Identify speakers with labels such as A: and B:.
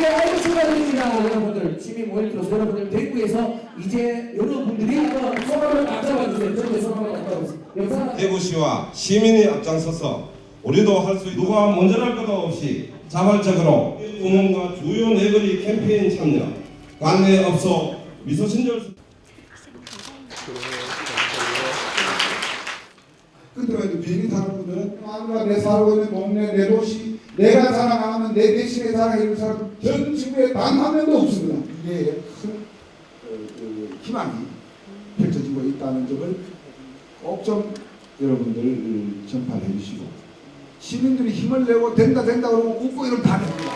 A: 예, 아이고 축하드립니다. 여러분들 시민 모임으로서 여러분들 대구에서 이제 여러분들이 소감을 앞잡아 주세요. 저도 소감을 앞잡아 주세요. 영상
B: 대구시와 시민이 앞장서서 우리도 할수 누가 먼저랄 것도 없이 자발적으로 공원과 주요 내거리 캠페인 참여 관내 업소 미소신절
C: 그들에도 비행기 타는 분들은 아무나 내 살고 있는 동네 내 도시 내가 자랑하는 내 대신에 자랑하는 사람 전 지구에 단 한 명도 없습니다. 이게 큰 어, 그, 그, 희망이 펼쳐지고 있다는 점을 꼭 좀 여러분들 전파해 주시고 시민들이 힘을 내고 된다 된다 그러면 웃고 이러면 다 됩니다.